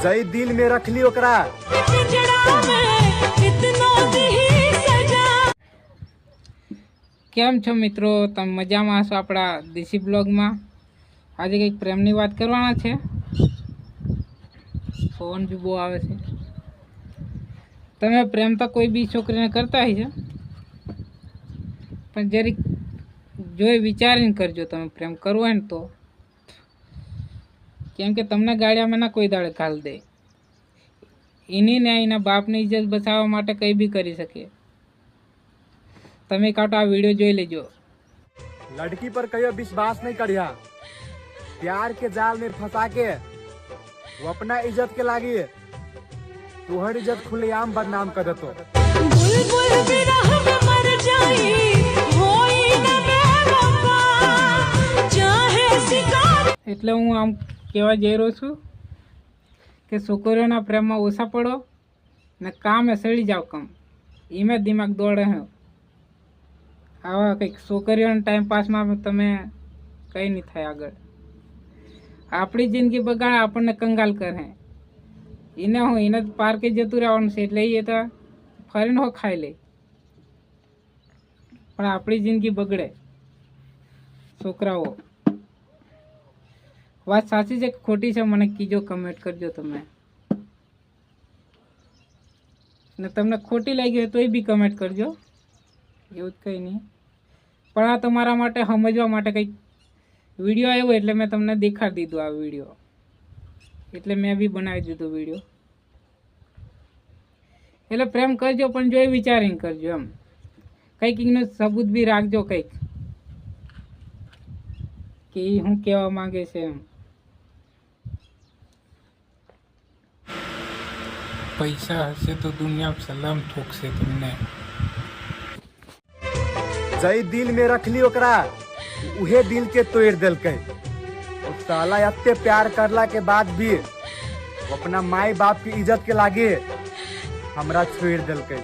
जई दिल में रखली ओकरा કેમ છો મિત્રો તમે મજામાં હશો આપણા દેશી બ્લોગમાં આજે કંઈક પ્રેમની વાત કરવાના છે ફોન બી બહુ આવે છે તમે પ્રેમ તો કોઈ બી છોકરીને કરતા હશો પણ જરીક જોઈ વિચારીને કરજો તમે પ્રેમ કરવો હોય ને તો કેમ કે તમને ગાડિયામાં ના કોઈ દાડે ઘાલ દે એની ને એના બાપની ઇજ્જત બચાવવા માટે કંઈ બી કરી શકે તમે કાંટો આ વિડીયો જોઈ લેજો लड़की पर कहियो विश्वास नहीं करिया प्यार के जाल में फंसा के वो अपना इज्जत के लागी तुहर इज्जत खुलेआम बदनाम कर देतो એટલે હું આમ કહેવા જઈ રહ્યો છું કે છોકરીઓના પ્રેમમાં ઓછા પડો ને કામે સડી જાઓ કમ. એમે દિમાગ દોડે હે. આવા કંઈક છોકરીઓના ટાઈમ પાસમાં તમે કંઈ નહીં થાય આગળ. આપણી જિંદગી બગાડે, આપણને કંગાલ કરે. એને હું એને પાર્કે જતું રહેવાનું છે એટલે એ તો ફરીને હો ખાઈ લે. પણ આપણી જિંદગી બગડે. છોકરાઓ વાત સાચી છે કે ખોટી છે? મને કીજો કમેન્ટ કરજો તમે. ને તમને ખોટી લાગી હોય તોય બી કમેન્ટ કરજો. એવું જ કંઈ નહીં. પણ આ તમારા માટે સમજવા માટે કંઈક વીડિયો આવ્યો એટલે મેં તમને દેખાડી દીધું આ વીડિયો એટલે મેં બી બનાવી દીધો વીડિયો એટલે પ્રેમ કરજો, પણ જો એ વિચારીને કરજો એમ. કંઈક એનું સબૂત બી રાખજો કંઈક. કે એ શું કહેવા માંગે છે એમ. પૈસા હશે તો દુનિયા સલામ ઠોકશે તમને जई दिल में रखली ओकरा उहे दिल के तोड़ दिलकै और साला अत्ते प्यार करला के बाद भी वो अपना माई बाप की इज्जत के लागे हमरा छोड़ दिलकै